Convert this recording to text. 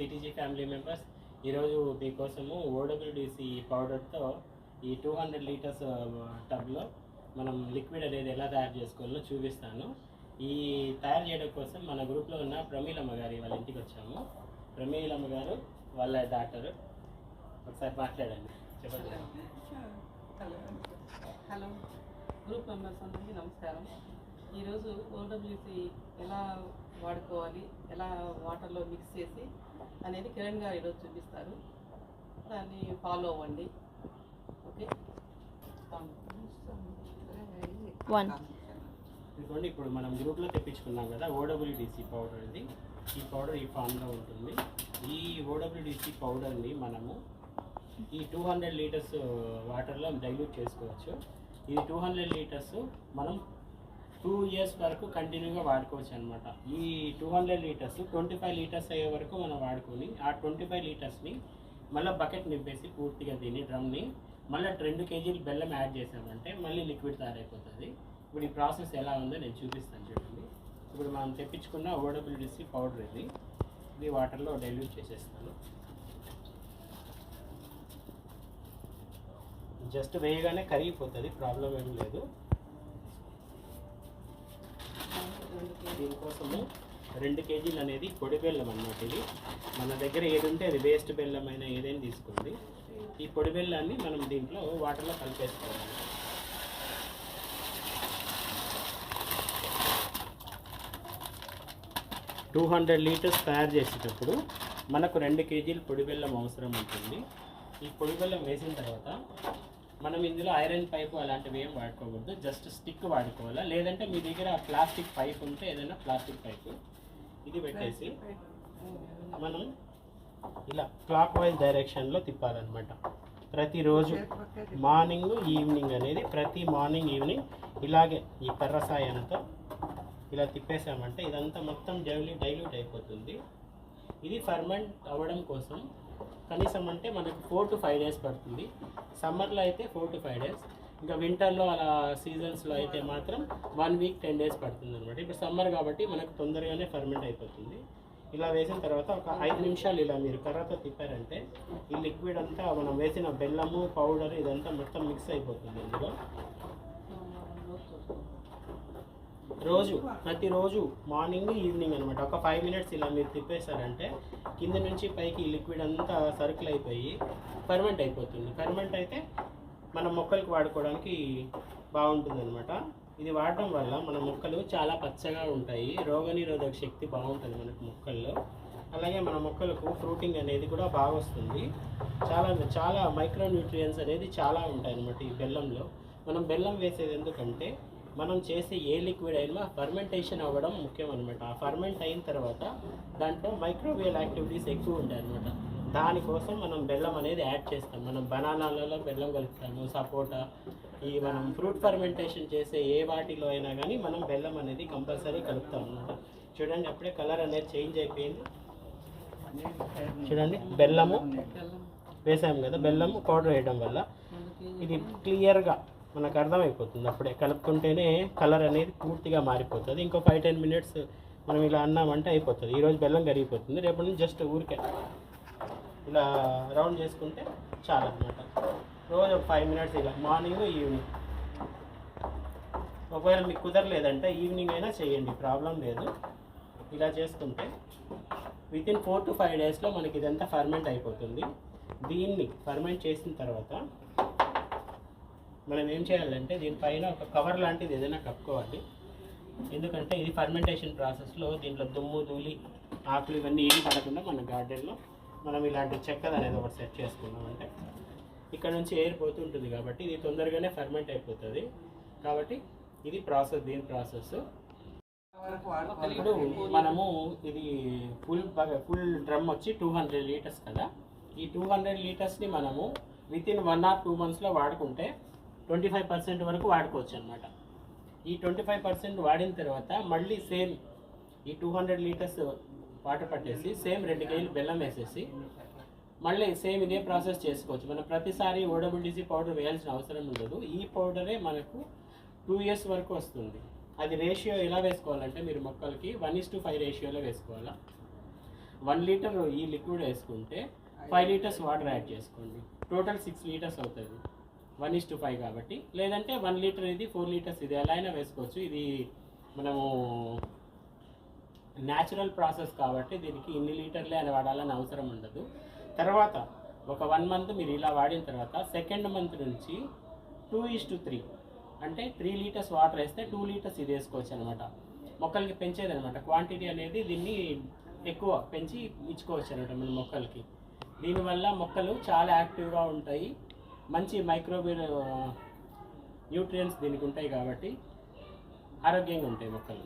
CTG family members ఈరోజు మీకోసము ఓడబ్ల్యూడిసి పౌడర్తో ఈ two hundred litres టబ్లో మనం లిక్విడ్ అనేది ఎలా తయారు చేసుకోవాలో చూపిస్తాను. ఈ తయారు చేయడం కోసం మన గ్రూప్లో ఉన్న ప్రమీలమ్మ గారి వాళ్ళ ఇంటికి వచ్చాము. ప్రమీలమ్మ గారు వాళ్ళ డాక్టర్. ఒకసారి మాట్లాడండి. చెప్పండి. హలో హలో గ్రూప్ మెంబర్స్ అందరికీ నమస్కారం. ఈరోజు ఓడబ్ల్యూసి ఎలా వాడుకోవాలి ఎలా వాటర్లో మిక్స్ చేసి అనేది కిరణ్ గారు ఈరోజు చూపిస్తారు. దాన్ని ఫాలో అవ్వండి. ఓకే? వన్ ఇదిగోండి ఇప్పుడు మనం గ్రూప్లో తెప్పించుకున్నాం కదా ఓడబ్ల్యూడిసి పౌడర్ ఇది. ఈ పౌడర్ ఈ ఫామ్లో ఉంటుంది. ఈ ఓడబ్ల్యూడిసి పౌడర్ని మనము ఈ టూ హండ్రెడ్ లీటర్స్ వాటర్లో డైల్యూట్ చేసుకోవచ్చు. ఈ టూ హండ్రెడ్ లీటర్స్ మనం టూ ఇయర్స్ వరకు కంటిన్యూగా వాడుకోవచ్చు అనమాట ఈ two hundred litres twenty five litres అయ్యే వరకు మనం వాడుకొని ఆ ట్వంటీ ఫైవ్ లీటర్స్ని మళ్ళీ బకెట్ నింపేసి పూర్తిగా దీన్ని డ్రమ్ని మళ్ళీ రెండు కేజీలు బెల్లం యాడ్ చేసామంటే మళ్ళీ లిక్విడ్ తయారైపోతుంది. ఇప్పుడు ఈ ప్రాసెస్ ఎలా ఉందో నేను చూపిస్తాను చూడండి. ఇప్పుడు మనం తెప్పించుకున్న ఓడబ్ల్యూడిసి పౌడర్ ఇది. ఇది వాటర్లో డైల్యూట్ చేసేస్తాను. జస్ట్ వేయగానే కరిగిపోతుంది ప్రాబ్లం ఏం లేదు. రెండు కేజీలు అనేది పొడి బెల్లం అన్నమాట ఇది. మన దగ్గర ఏది ఉంటే అది వేస్ట్ బెల్లం అయినా ఏదైనా తీసుకోండి. ఈ పొడి బెల్లాన్ని మనం దీంట్లో వాటర్లో కలిపేసుకోవాలి. టూ హండ్రెడ్ లీటర్స్ తయారు చేసేటప్పుడు మనకు రెండు కేజీలు పొడి బెల్లం అవసరం ఉంటుంది. ఈ పొడి బెల్లం వేసిన తర్వాత మనం ఇందులో ఐరన్ పైపు అలాంటివి ఏం వాడుకోకూడదు. Just stick వాడుకోవాలా? లేదంటే మీ దగ్గర ప్లాస్టిక్ పైప్ ఉంటే ఏదైనా ప్లాస్టిక్ పైపు ఇది పెట్టేసి మనం ఇలా క్లాక్ వైజ్ డైరెక్షన్లో తిప్పాలన్నమాట. ప్రతిరోజు మార్నింగ్ ఈవినింగ్ అనేది ప్రతి మార్నింగ్ ఈవినింగ్ ఇలాగే ఈ కర్ర సాయంతో ఇలా తిప్పేసామంటే ఇదంతా మొత్తం డైలీ డైల్యూట్ అయిపోతుంది. ఇది ఫర్మెంట్ అవ్వడం కోసం కనీసం అంటే మనకు ఫోర్ టు ఫైవ్ డేస్ పడుతుంది. సమ్మర్లో అయితే ఫోర్ టు ఫైవ్ డేస్ ఇంకా వింటర్లో అలా సీజన్స్లో అయితే మాత్రం వన్ వీక్ టెన్ డేస్ పడుతుంది అనమాట ఇప్పుడు సమ్మర్ కాబట్టి మనకు తొందరగానే ఫర్మెంట్ అయిపోతుంది. ఇలా వేసిన తర్వాత ఒక ఐదు నిమిషాలు ఇలా మీరు కర్రతో తిప్పారంటే ఈ లిక్విడ్ అంతా మనం వేసిన బెల్లము పౌడర్ ఇదంతా మొత్తం మిక్స్ అయిపోతుంది ఇందులో. రోజు ప్రతిరోజు మార్నింగ్ ఈవినింగ్ అనమాట ఒక ఫైవ్ మినిట్స్ ఇలా మీరు తిప్పేశారంటే కింద నుంచి పైకి ఈ లిక్విడ్ అంతా సర్కిల్ అయిపోయి ఫర్మెంట్ అయిపోతుంది. ఫర్మెంట్ అయితే మన మొక్కలకు వాడుకోవడానికి బాగుంటుంది అనమాట ఇది వాడటం వల్ల మన మొక్కలు చాలా పచ్చగా ఉంటాయి. రోగనిరోధక శక్తి బాగుంటుంది మనకు మొక్కల్లో. అలాగే మన మొక్కలకు ఫ్రూటింగ్ అనేది కూడా బాగా వస్తుంది. చాలా చాలా మైక్రో న్యూట్రియన్స్ అనేది చాలా ఉంటాయి అనమాట ఈ బెల్లంలో. మనం బెల్లం వేసేది ఎందుకంటే మనం చేసే ఏ లిక్విడ్ అయినా ఫర్మెంటేషన్ అవ్వడం ముఖ్యం అనమాట ఆ ఫర్మెంట్ అయిన తర్వాత దాంట్లో మైక్రోవేవ్ యాక్టివిటీస్ ఎక్కువ ఉంటాయి అనమాట దానికోసం మనం బెల్లం అనేది యాడ్ చేస్తాం. మనం బనానాలలో బెల్లం కలుపుతాము సపోటా ఈ మనం ఫ్రూట్ ఫర్మెంటేషన్ చేసే ఏ వాటిలో అయినా కానీ మనం బెల్లం అనేది కంపల్సరీ కలుపుతాం అనమాట చూడండి అప్పుడే కలర్ అనేది చేంజ్ అయిపోయింది. చూడండి బెల్లము వేసాము కదా బెల్లము పౌడర్ వేయడం వల్ల ఇది క్లియర్గా మనకు అర్థమైపోతుంది. అప్పుడే కలుపుకుంటేనే కలర్ అనేది పూర్తిగా మారిపోతుంది. ఇంకో ఫైవ్ టెన్ మినిట్స్ మనం ఇలా అన్నామంటే అయిపోతుంది. ఈరోజు బెల్లం కరిగిపోతుంది. రేపటి నుంచి జస్ట్ ఊరికే ఇలా రౌండ్ చేసుకుంటే చాలు అనమాట రోజు ఒక ఫైవ్ మినిట్స్ ఇలా మార్నింగ్ ఈవినింగ్. ఒకవేళ మీకు కుదరలేదంటే ఈవినింగ్ అయినా చేయండి ప్రాబ్లం లేదు. ఇలా చేసుకుంటే within four to five డేస్లో మనకి ఇదంతా ఫర్మెంట్ అయిపోతుంది. దీన్ని ఫర్మెంట్ చేసిన తర్వాత మనం ఏం చేయాలంటే దీనిపైన ఒక కవర్ లాంటిది ఏదైనా కప్పుకోవాలి. ఎందుకంటే ఇది ఫర్మెంటేషన్ ప్రాసెస్లో దీంట్లో దుమ్ము ధూళి ఆకులు ఇవన్నీ ఏమి పడకుండా మన గార్డెన్లో మనం ఇలాంటి చెక్కది అనేది ఒకటి సెట్ చేసుకున్నామంటే ఇక్కడ నుంచి ఎయిర్ పోతుంటుంది కాబట్టి ఇది తొందరగానే ఫర్మెంట్ అయిపోతుంది. కాబట్టి ఇది ప్రాసెస్ దీని ప్రాసెస్ ఇప్పుడు మనము ఇది ఫుల్ ఫుల్ డ్రమ్ వచ్చి టూ హండ్రెడ్ లీటర్స్ కదా. ఈ టూ హండ్రెడ్ లీటర్స్ని మనము within one or two మంత్స్లో వాడుకుంటే ట్వంటీ ఫైవ్ పర్సెంట్ వరకు వాడుకోవచ్చు అనమాట ఈ ట్వంటీ ఫైవ్ పర్సెంట్ వాడిన తర్వాత మళ్ళీ సేమ్ ఈ టూ హండ్రెడ్ లీటర్స్ వాటర్ పట్టేసి సేమ్ రెండు కేజీలు బెల్లం వేసేసి మళ్ళీ సేమ్ ఇదే ప్రాసెస్ చేసుకోవచ్చు. మనం ప్రతిసారి ఓడబుల్డిసి పౌడర్ వేయాల్సిన అవసరం ఉండదు. ఈ పౌడరే మనకు టూ ఇయర్స్ వరకు వస్తుంది. అది రేషియో ఎలా వేసుకోవాలంటే మీరు మొక్కలకి వన్ ఇస్ టు ఫైవ్ రేషియోలో వేసుకోవాలా? వన్ లీటర్ ఈ లిక్విడ్ వేసుకుంటే ఫైవ్ లీటర్స్ వాటర్ యాడ్ చేసుకోండి. టోటల్ సిక్స్ లీటర్స్ అవుతుంది. వన్ ఇస్ టు ఫైవ్ కాబట్టి. లేదంటే వన్ లీటర్ ఇది ఫోర్ లీటర్స్ ఇది. ఎలా అయినా వేసుకోవచ్చు. ఇది మనము న్యాచురల్ ప్రాసెస్ కాబట్టి దీనికి ఇన్ని లీటర్లే అని వాడాలని అవసరం ఉండదు. తర్వాత ఒక వన్ మంత్ మీరు ఇలా వాడిన తర్వాత సెకండ్ మంత్ నుంచి టూ ఈస్ టు త్రీ అంటే త్రీ లీటర్స్ వాటర్ వేస్తే టూ లీటర్స్ ఇది వేసుకోవచ్చు అనమాట మొక్కలకి పెంచేది అనమాట క్వాంటిటీ అనేది దీన్ని ఎక్కువ పెంచి ఇచ్చుకోవచ్చు అనమాట మన మొక్కలకి. దీనివల్ల మొక్కలు చాలా యాక్టివ్గా ఉంటాయి. మంచి మైక్రోబియల్ న్యూట్రియంట్స్ దీనికి ఉంటాయి కాబట్టి ఆరోగ్యంగా ఉంటాయి మొక్కలు.